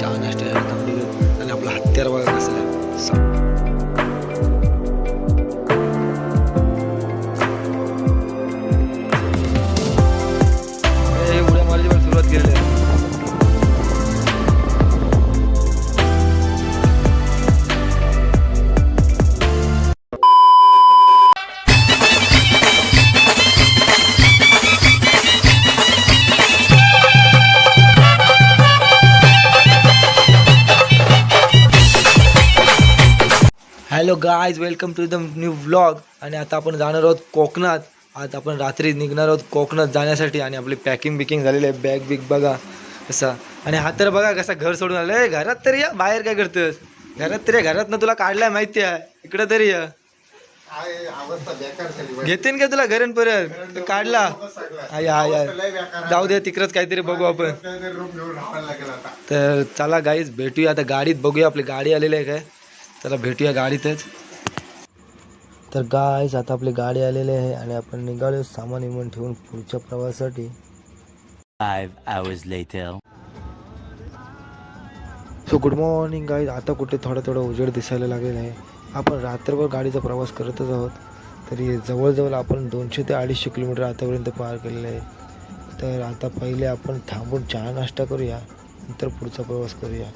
चहा नाश्ता hello guys welcome to the new vlog आणि आता आपण जाणार आहोत कोकणात. आज आपण रात्री निघणार आहोत कोकणात जाण्यासाठी आणि आपली पॅकिंग बिकिंग झालेली आहे. बॅग बिग बघा. कसा आणि हा तर बघा कसा घर सोडून आलं घरात तरी या. बाहेर काय करतोस घरात तरी ये, घरात ना तुला काढलाय माहिती आहे इकडं तरी ये. घेते का तुला घरून परत? काढला. जाऊ दे तिकडंच काहीतरी बघू आपण. तर चला गाईज भेटूया. आता गाडीत बघूया. आपली गाडी आलेली आहे काय? चला भेटूया गाडीतच. तर गाईज आता आपली गाडी आलेली आहे आणि आपण निघालो सामान विमान ठेवून पुढच्या प्रवासासाठी. Five hours later. So good morning guys आता कुठे थोडा थोडा उजेड दिसायला लागलेला आहे. आपण रात्रभर गाडीचा प्रवास करतच आहोत. तरी जवळजवळ आपण दोनशे ते अडीचशे किलोमीटर आतापर्यंत पार केलेलं आहे. तर आता पहिले आपण थांबून चहा नाश्ता करूया. नंतर पुढचा प्रवास करूया.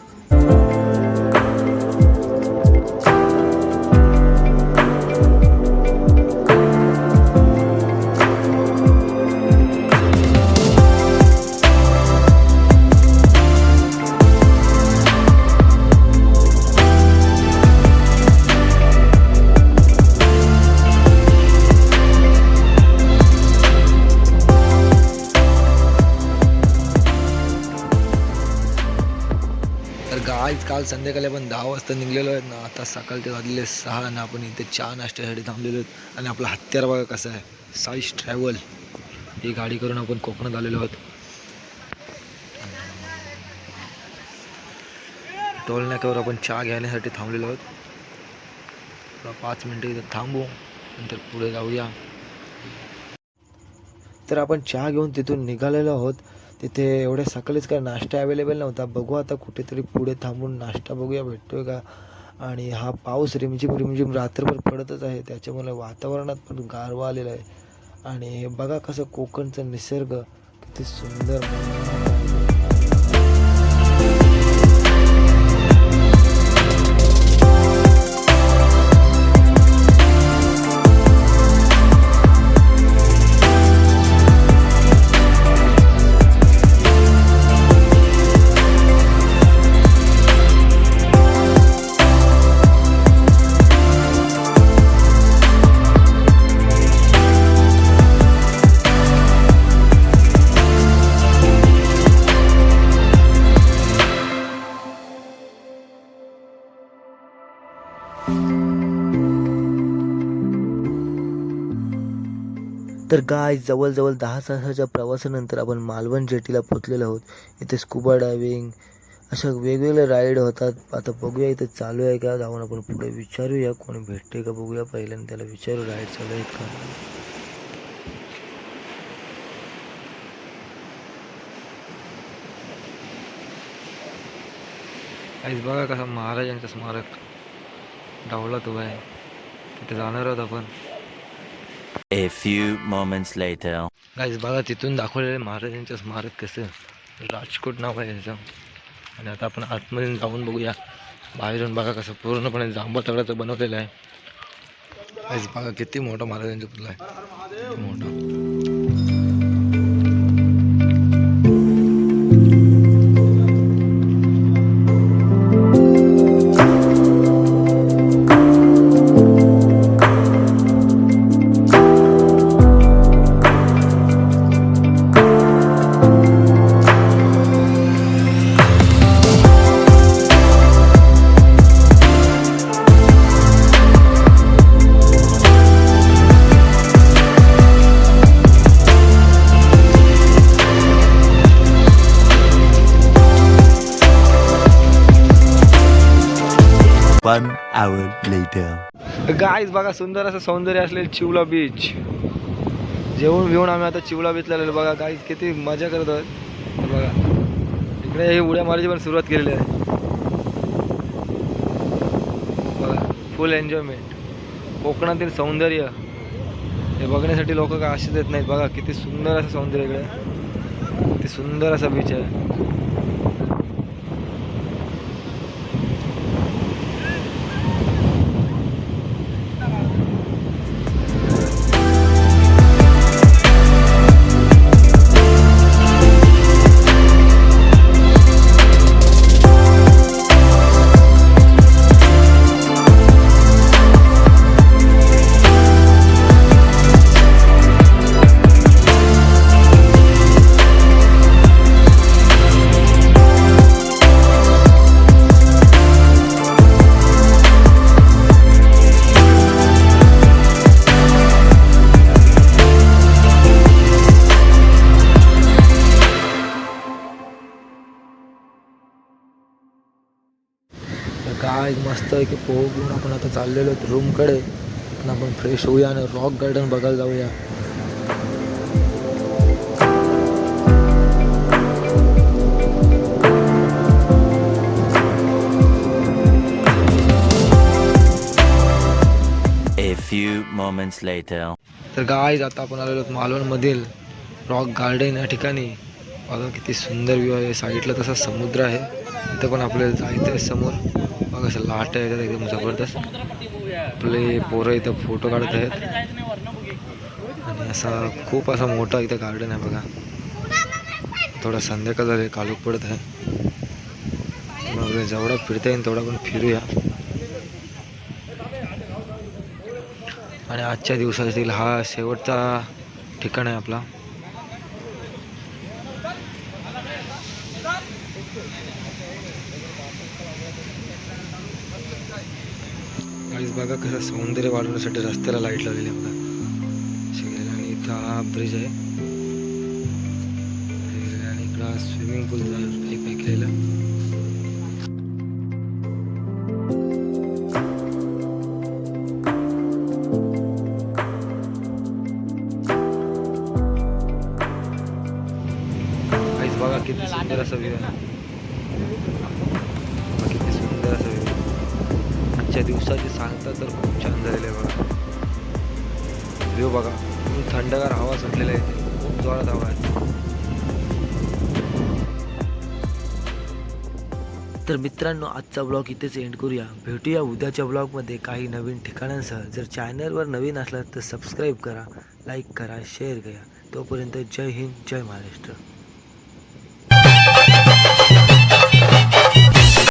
तर गाईज काल संध्याकाळी आपण दहा वाजता निघलेलो आहेत ना आता सकाळचे वाजलेले सहा ना आपण इथे चहा नाश्त्यासाठी थांबलेलो आहेत. आणि आपला हत्यार बघा कसं आहे. साईश ट्रॅव्हल ही गाडी करून आपण कोकणात आलेलो आहोत. टोलनाक्यावर आपण चहा घेण्यासाठी थांबलेलो आहोत. पाच मिनटं इथं थांबू नंतर पुढे जाऊया. तर आपण चहा घेऊन तिथून निघालेलो आहोत. तिथे एवढ्या सकाळीच काय नाश्ता अवेलेबल नव्हता. बघू आता कुठेतरी पुढे थांबून नाश्ता बघूया भेटतोय का? आणि हा पाऊस रिमझिम रिमझिम रात्रभर पडतच आहे. त्याच्यामुळे वातावरणात पण गारवा आलेला आहे. आणि हे बघा कसं कोकणचं निसर्ग किती सुंदर. तर गाय जवळजवळ दहा तासाच्या प्रवासानंतर आपण मालवण जेटीला पोचलेलो आहोत. इथे स्कुबा डायव्हिंग अशा वेगवेगळ्या राईड होतात. आता बघूया इथे चालू आहे का? जाऊन आपण पुढे विचारूया. कोणी भेटते का बघूया पहिल्यांदा त्याला विचारू. राईड चालू आहेत का? बघा कसा महाराजांचं स्मारक. डावला तो आहे तिथे जाणार आहोत आपण. A few moments later. Guys बघा तिथून दाखवलेलं महाराजांचं स्मारक कसं? राजकोट नाव आहे याचं आणि आता आपण आतमध्ये जाऊन बघूया. बाहेरून बघा कसं पूर्णपणे जांभळ तगडाचं बनवलेलं आहे. गाईज बघा किती मोठं महाराजांचं पुतळं आहे. मोठं. वन आवर लेटर गाईज बघा सुंदर असं सौंदर्य असलेलं चिवला बीच जेवून घेऊन आम्ही आता चिवला बीचला आलेलो. बघा गाईज किती मजा करत आहोत. बघा इकडे हे उड्या मारायची पण सुरुवात केलेली आहे. बघा फुल एन्जॉयमेंट कोकणातील सौंदर्य. हे बघण्यासाठी लोक का असेच येत नाहीत. बघा किती सुंदर असं सौंदर्य इकडे. किती सुंदर असा बीच आहे. काय मस्त आहे की पोह घेऊन आपण आता चाललेलो आहेत रूमकडे पण आपण फ्रेश होऊया आणि रॉक गार्डन बघायला जाऊया. तर गाईज आता आपण आलेलो आहोत मालवणमधील रॉक गार्डन या ठिकाणी. बघा किती सुंदर व्ह्यू आहे. साईडला तसा समुद्र आहे. इथं पण आपल्याला जायचं समोर. बघा असं लाट आहे एकदम जबरदस्त. आपले पोरं इथं फोटो काढत आहेत. आणि असा खूप असा मोठा इथं गार्डन आहे बघा. थोडा संध्याकाळ झाले काळोख पडत आहे. मग जेवढा फिरता येईल तेवढा पण फिरूया. आणि आजच्या दिवसातील हा शेवटचा ठिकाण आहे आपला. काहीच बघा कसं सौंदर्य वाढवण्यासाठी रस्त्याला लाइट लावलेली आहे बघा. आणि इथं हा ब्रिज आहे. आणि इकडं स्विमिंग पूल टाईप काहीच बघा किती सुंदर असं व्ह्यू आहे. आजच्या दिवसाची सांगता तर खूप छान झालेलं आहे बघा. व्ह्यू बघा. थंडगार हवा सुटलेला आहे. खूप जोरात हवा आहे. तर मित्रांनो आजचा ब्लॉग इथेच एंड करूया. भेटूया उद्याच्या ब्लॉगमध्ये काही नवीन ठिकाणांसह. जर चॅनलवर नवीन असलात तर सबस्क्राईब करा लाईक करा शेअर करा. तोपर्यंत जय हिंद जय महाराष्ट्र.